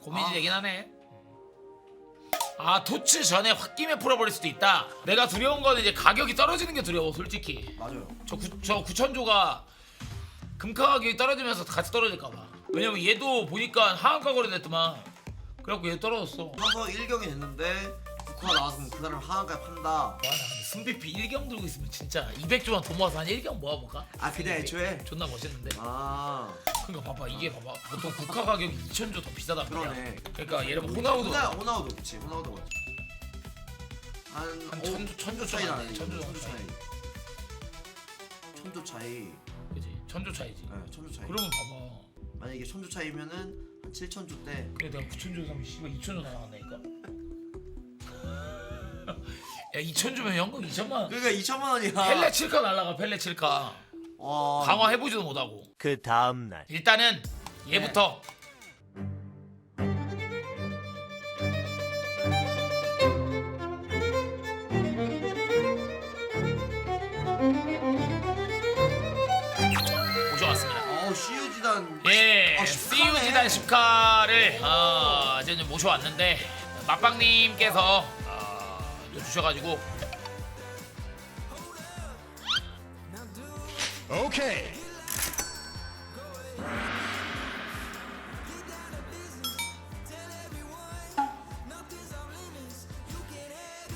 고민이 아. 되긴 하네. 아 토츠 전에 홧김에 풀어버릴 수도 있다. 내가 두려운 건 이제 가격이 떨어지는 게 두려워 솔직히. 맞아요. 저, 구, 저 9천조가 금카 가격이 떨어지면서 같이 떨어질까봐. 왜냐면 얘도 보니까 하한가 거래됐더만. 그래갖고 얘 떨어졌어. 나서 1경이 됐는데 국화 나왔으면 그 사람 하한가에 판다. 와, 나 근데 승비피 1경 들고 있으면 진짜 200조만 돈 모아서 한 1경 모아볼까? 아 그냥 애초에. 존나 멋있는데. 아 그러니까 봐봐 이게 봐봐 보통 국가 가격이 2천조 더 말이야. 그러네. 그러니까 예를 들면 호나우도 호나 호나우도 그치 호나우도 맞지. 한, 한 오- 천조 천조 차이 나네. 천조 천조 차이. 차이. 천조 차이. 그지 천조 차이지. 네, 천조 차이. 그러면 봐봐. 만약에 천조 차이면은 한 7천조 때. 그래 내가 9천조 사면 씨발 2천조 나간다니까. 야 2천 주면 연금 2천만 원. 그러니까 2천만 원이야. 펠레 칠카 날라가 펠레 칠카. 와. 강화 해보지도 못하고. 그 다음 날 일단은 얘부터 모셔왔습니다. 어 시우지단. 예, 아, CU 10K 네. 지단 10카를 어, 이제 좀 모셔왔는데 맛빵님께서 어, 또 주셔가지고 오케이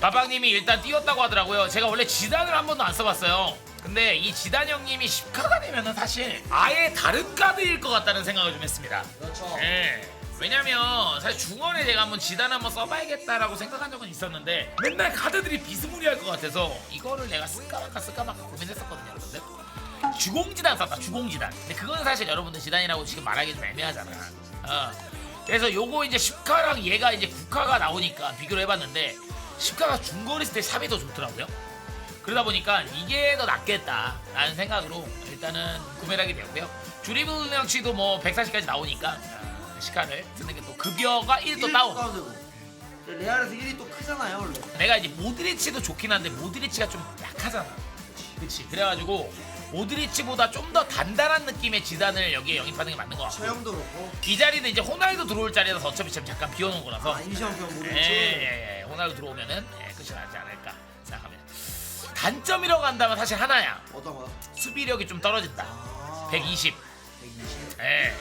마빵님이 일단 띄웠다고 하더라고요. 제가 원래 지단을 한 번도 안 써봤어요. 근데 이 지단 형님이 10카가 되면은 사실 아예 다른 카드일 것 같다는 생각을 좀 했습니다. 그렇죠. 예. 왜냐면 사실 중원에 제가 한번 지단 한번 써봐야겠다라고 생각한 적은 있었는데 맨날 카드들이 비스무리할 것 같아서 이거를 내가 쓸까 말까 쓸까 말까 고민했었거든요 여러분들 주공지단 썼다 주공지단 근데 그건 사실 여러분들 지단이라고 지금 말하기 좀 애매하잖아 어. 그래서 요거 이제 10카랑 얘가 이제 9카가 나오니까 비교를 해봤는데 10카가 중거리 스때 샵이 더 좋더라고요 그러다 보니까 이게 더 낫겠다 라는 생각으로 일단은 구매를 하게 되었고요. 주리블 명치도 뭐 140까지 나오니까 아, 시카를 쓰는 게 또 급여가 1도 다운. 다운되고. 레알에서 1이 또 크잖아요 원래. 내가 이제 모드리치도 좋긴 한데 모드리치가 좀 약하잖아. 그치. 그래가지고 모드리치보다 좀 더 단단한 느낌의 지단을 여기에 영입하는 게 맞는 것 같고 체형도 그렇고. 이 자리는 이제 호날두 들어올 자리라서 어차피 지금 잠깐 비워놓은 거라서 아 임시형편 예, 모르겠지. 예, 예. 호날두 들어오면은 예, 끝이 나지 않을까 생각합니다. 단점이라고 한다면 사실 하나야. 어떤 거요? 수비력이 좀 떨어진다. 아. 120. 120. 예.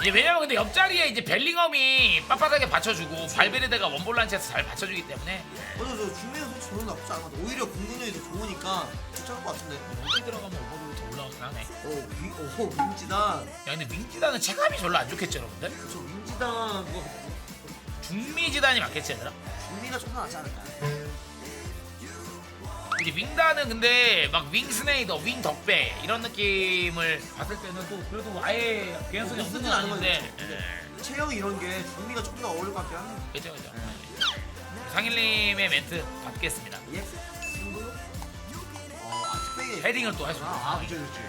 이제 왜냐면 근데 옆자리에 이제 벨링엄이 빳빳하게 받쳐주고 발베르데가 원볼란치에서 잘 받쳐주기 때문에 맞아 저 중매는 솔직히 저는 나쁘지 않거든. 오히려 공격력이 더 좋으니까 괜찮을 것 같은데. 여기 들어가면 오버로드 더 올라오긴 하네. 오, 윙, 오, 윙지단. 야 근데 윙지단은 체감이 별로 안 좋겠지 여러분들? 저 윙지단 뭐 중미지단이 맞겠지 얘들아? 중미가 좀더 낫지 않을까? 이제 윙단은 근데 막 윙스네이더, 윙덕배 이런 느낌을 봤을 때는 또 그래도 아예 개연성이 없는 건 아닌데 예. 체형 이런 게 중미가 좀더 어울릴 것 같긴 하네. 그죠 그죠 상일님의 멘트 받겠습니다 예? 승부? 어, 아, 특별히. 헤딩을 또 할수 있어 아, 그죠, 그죠.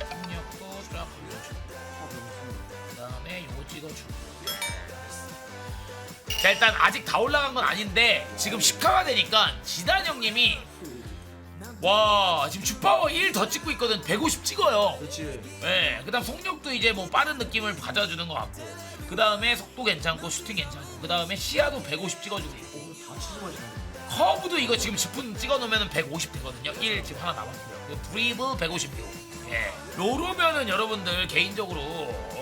협력도 쫙 올려주고 아, 너무 그 다음에 요거 찍어주고 자 일단 아직 다 올라간 건 아닌데 지금 10카가 되니까 지단 형님이 와 지금 주파워 1 더 찍고 있거든 150 찍어요 그렇지. 네, 그다음 속력도 이제 뭐 빠른 느낌을 가져주는 것 같고 그 다음에 속도 괜찮고 슈팅 괜찮고 그 다음에 시야도 150 찍어주고 있고 오, 다 치즈맛이네. 커브도 이거 지금 10분 찍어놓으면 150 되거든요 1 지금 하나 남았고요 그리고 브리브 150표 예. 요러면은 여러분들 개인적으로 어,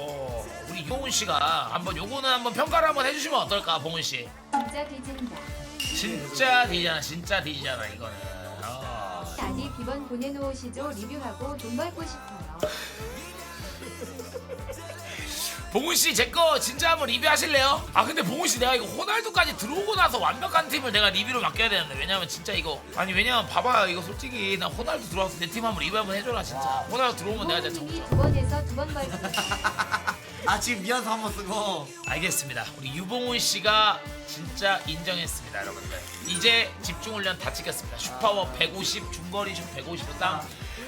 우리 이봉훈 씨가 한번 요거는 한번 평가를 한번 해주시면 어떨까 봉훈 씨 진짜 뒤진다. 진짜 뒤잖아 진짜 뒤잖아 이거는 어. 아니 비번 보내놓으시죠 리뷰하고 돈 벌고 싶어요. 봉훈 씨 제 거 진짜 한번 리뷰하실래요? 아 근데 봉훈 씨 내가 이거 호날두까지 들어오고 나서 완벽한 팀을 내가 리뷰를 맡겨야 되는데 왜냐면 진짜 이거 아니 왜냐면 봐봐 이거 솔직히 나 호날두 들어와서 내 팀 한번 리뷰 한번 해줘라 진짜 호날두 들어오면 내가 진짜 부모님이 정죠 두 번에서 두 번 벌고 아, 지금 미안서 한번 쓰고. 알겠습니다. 우리 유봉훈 씨가 진짜 인정했습니다 여러분들. 이제 집중 훈련 다 찍혔습니다. 슈파워 150 중거리 슛 150로 땅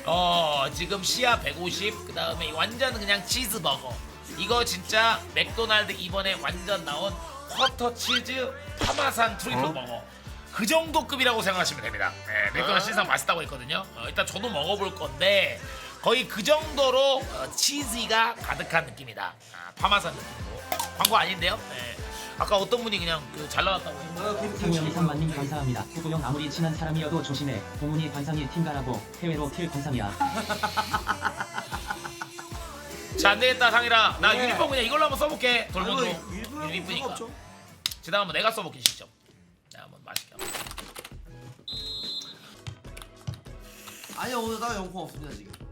어 지금 시야 150 그 다음에 완전 그냥 치즈버거. 이거 진짜 맥도날드 이번에 완전 나온 쿼터 치즈 파마산 트리플 버거. 그 정도 급이라고 생각하시면 됩니다. 네, 맥도날드 신상 맛있다고 했거든요. 어, 일단 저도 먹어볼 건데 거의 그 정도로 어, 치즈가 가득한 느낌이다 아, 파마산 느낌으로 광고 아닌데요? 네. 아까 어떤 분이 그냥 그 잘 나왔다고 했는데 어, 김- 성우형이 3만님 감사합니다. 후보형 아무리 친한 사람이어도 조심해. 공훈이 관상이 팀가라고 해외로 튈 관상이야. 자 안 되겠다 상이라 나 네. 유니폼 그냥 이걸로 한번 써볼게 이쁘니까 없죠. 지금 한번 내가 써볼게 직접 자 한번 맛있게 한번. 아니요 오늘 나 영풍 없습니다 지금.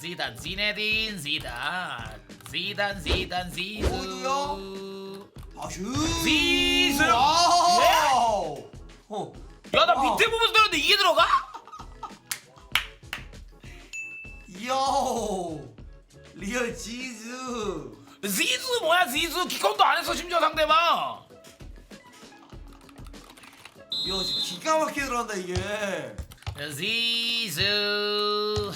지단 지네딘 지단 지단 지단 지수 어디요? 아슈. 지수 와우. 어. 야나 와. 밑에 보면서 들었는데 이게 들어가? 이야. 리얼 지수. 지수 뭐야 지수 기권도 안 했어 심지어 상대방 이야 지금 기가 막히게 들어간다 이게. 지수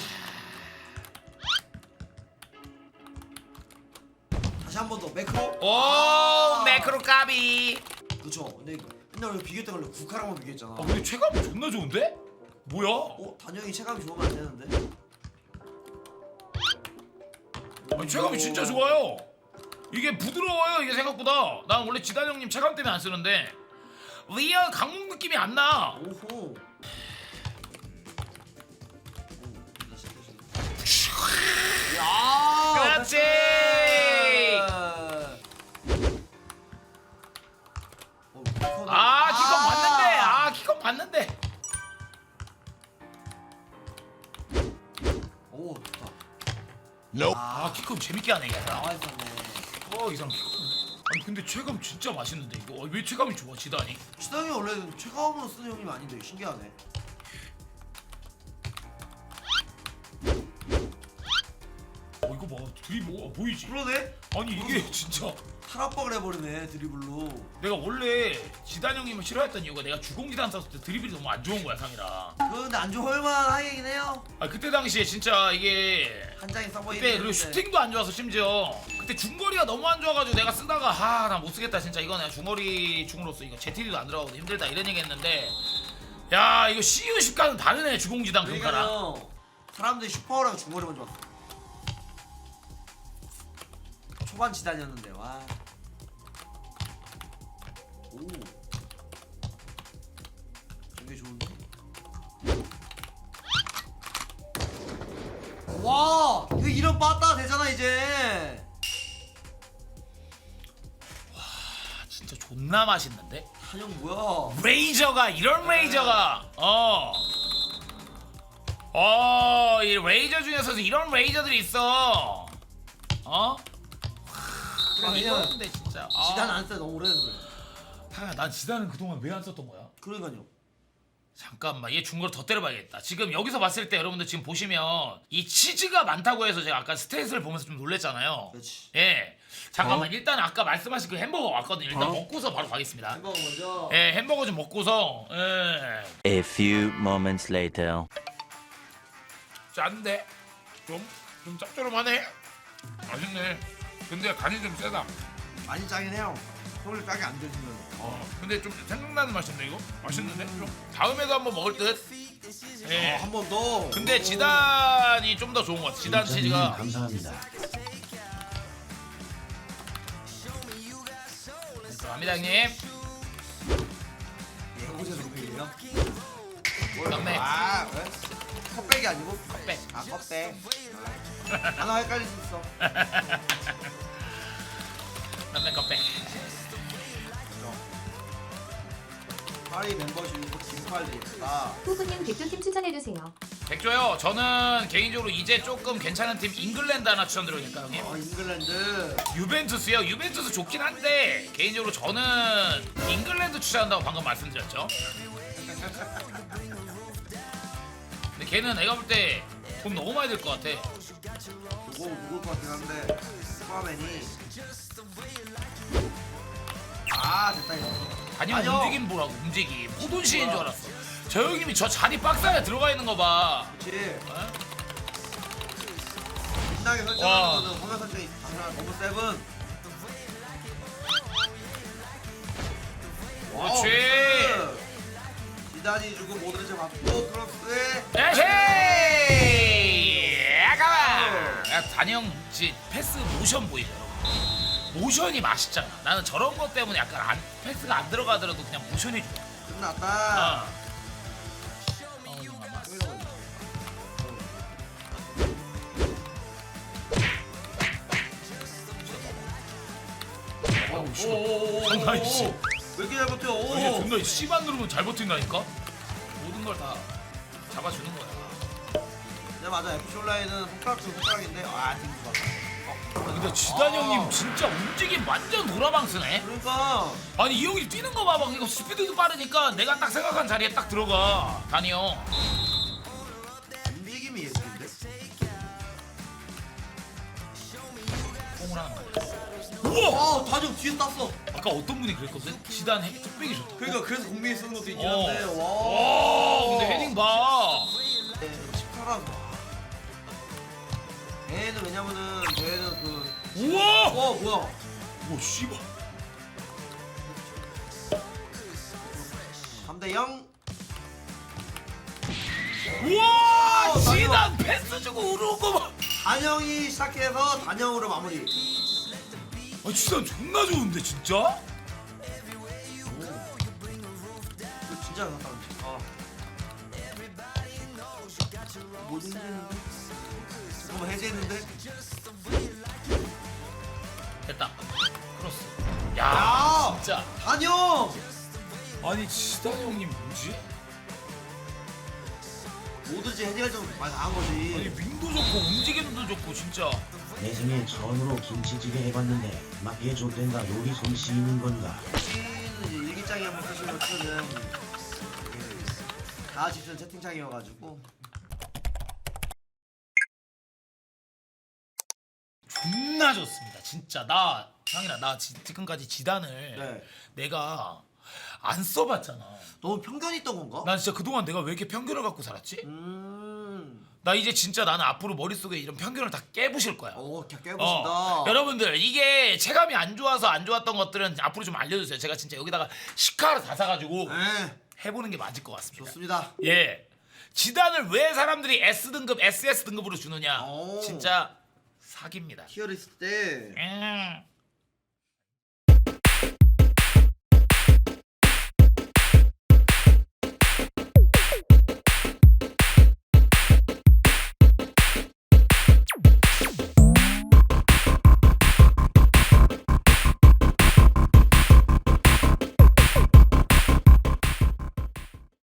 다시 한 번 더 매크로. 오 매크로 까비 그렇죠. 근데 옛날에 우리 비교했던 걸로 국화랑만 비교했잖아. 아 근데 체감이 존나 좋은데? 뭐야? 어 단영이 체감이 좋으면 안 되는데. 아니, 체감이 진짜 좋아요. 이게 부드러워요. 이게 생각보다. 난 원래 지단 형님 체감 때문에 안 쓰는데 리얼 강목 느낌이 안 나. 오호. 아 키컨 재밌게 하네 얘가. 나와 있었네. 어 이상. 아니 근데 체감 진짜 맛있는데 이거 어, 왜 체감이 좋아 지단이? 시당이 원래는 최강으로 쓰는 형님 아닌데 신기하네. 어 이거 봐 드리블 어, 보이지? 그러네. 아니 이게 진짜 탈압박을 해버리네 드리블로. 내가 원래 지단 형님을 싫어했던 이유가 내가 주공지단 썼을 때 드리블이 너무 안 좋은 거야 상이라. 그런데 안 좋을만 하긴 해요. 아 그때 당시에 진짜 이게 한 장에 써버 그때 그리고 슈팅도 안 좋아서 심지어 그때 중거리가 너무 안 좋아가지고 내가 쓰다가 아 나 못 쓰겠다 진짜 이거 내가 중거리 중으로서 이거 제티리도 안 들어가고 힘들다 이런 얘기 했는데 야 이거 CU10과는 다르네 주공지단 그러니까요. 사람들이 슈퍼랑 중거리만 좋았어. 초반 지단이었는데 와. 오. 되게 좋은데. 와, 이거 이런 빠따 되잖아 이제. 아, 진짜 존나 맛있는데 한영 뭐야? 레이저가 이런 레이저가 어. 어, 이 레이저 중에서도 이런 레이저들이 있어. 어? 와, 그냥 이건데 진짜. 아. 지단 안써 너무 오래돼서 그래. 하야, 난 지단은 그동안 왜 안 썼던 거야? 그러니까요. 잠깐만 얘 중거를 더 때려봐야겠다 지금 여기서 봤을 때 여러분들 지금 보시면 이 치즈가 많다고 해서 제가 아까 스테이스를 보면서 좀 놀랬잖아요 그렇지. 예 잠깐만 일단 아까 말씀하신 그 햄버거 왔거든요 일단 어? 먹고서 바로 가겠습니다 햄버거 먼저. 예 햄버거 좀 먹고서 예 A few moments later. 짠데 좀, 좀 짭조름하네 맛있네 근데 간이 좀 세다 많이 짜긴 해요. 소를 짜게 안 드시면. 어 근데 좀 생각나는 맛인데 이거? 맛있는데? 좀 다음에도 한번 먹을 듯 예. 한 번 더. 근데 지단이 좀 더 좋은 것 같아 지단 치즈가 감사합니다. 감사합니다 형님 예고제 동생이에요? 깜매. 아, 왜? 컵백이 아니고? 컵백. 아, 컵백. 아, 하나 헷갈릴 수 있어. 파리 멤버십. 아, 후보님 대표팀 추천해주세요. 백조요 저는 개인적으로 이제 조금 괜찮은 팀 잉글랜드 하나 추천드리니까 형님 어, 잉글랜드. 유벤투스요 유벤투스 좋긴 한데 개인적으로 저는 잉글랜드 추천한다고 방금 말씀드렸죠 근데 걔는 내가 볼 때 돈 너무 많이 들 것 같아 누구 누굴 것 같긴 한데 스파맨이. 아, 됐다 이거. 아니면 아니요. 움직임 보라고 움직임 호돈시인 줄 알았어 저 형님이 저 자리 박스 안에 들어가 있는 거봐 그렇지. 어? 신나게 와. 설정하는 거는 화면 설정이 장난 너무 세븐. 와우, 그렇지. 지단이 주고 모드리치 받고 크로스에 에헤이! 아까워! 야, 단영 지 패스 모션 보이죠? 모션이 맛있잖아. 나는 저런 것 때문에 약간 안, 패스가 안 들어가더라도 그냥 모션이 좋아. 끝났다. 아. 어. 어우, 씨. 오오오오. 장난 아니지. 왜 이렇게 잘 버텨? 오. 이게 존나 씨만 누르면 잘 버틴다니까? 모든 걸 다 잡아주는 거야. 네 맞아. FC 온라인은 손가락도 손가락인데 아 딩크 좋았다. 어, 근데 지단 아. 형님 진짜 움직임 완전 노라방스네. 그러니까 아니 이 형이 뛰는 거 봐봐. 이거 스피드도 빠르니까 내가 딱 생각한 자리에 딱 들어가. 다니 형. 움직임이 예술인데. 뽕을 하는 거야. 우와! 아 다정 뒤에 땄어. 아까 어떤 분이 그랬거든? 지단 핵 뚝배기 좋다. 그러니까 그래서 공미에 쓰는 것도 있긴 어. 한데 와. 왜냐면은 얘는 그. 우와! 와 뭐야? 오, 씨발. 3대 0. 우와! 어, 지단 패스 주고 거 봐. 단영이 시작해서 단영으로 마무리. 아, 지단 존나 좋은데, 진짜? 이거 진짜 잘했다. 아. 못 움직이는데? 잠깐만 해제했는데? 됐다. 크로스. 야, 야! 진짜. 단영! 아니, 지단 형님 뭐지? 뭐든지 해제할 정도 많이 나간 아니, 거지. 윙도 좋고 움직임도 좋고 진짜. 내 생에 처음으로 김치찌개 해봤는데 맛게 좆된다 요리 솜씨 있는 건가 일기장에 한번 쓰시면 쓰는 다 같이 쓰는 채팅창이어가지고 존나 좋습니다. 진짜 나 형이랑 나 지, 지금까지 지단을 네. 내가 안 써봤잖아. 너무 편견이 있던 건가? 난 진짜 그동안 내가 왜 이렇게 편견을 갖고 살았지? 음... 나 이제 진짜 나는 앞으로 머릿속에 이런 편견을 다 깨부실 거야. 오, 개 깨보신다. 어, 여러분들 이게 체감이 안 좋아서 안 좋았던 것들은 앞으로 좀 알려주세요. 제가 진짜 여기다가 시카를 다 사가지고 네, 해보는 게 맞을 것 같습니다. 좋습니다. 예. 지단을 왜 사람들이 S 등급, SS 등급으로 주느냐? 오. 진짜 사기입니다. 있을 때 음.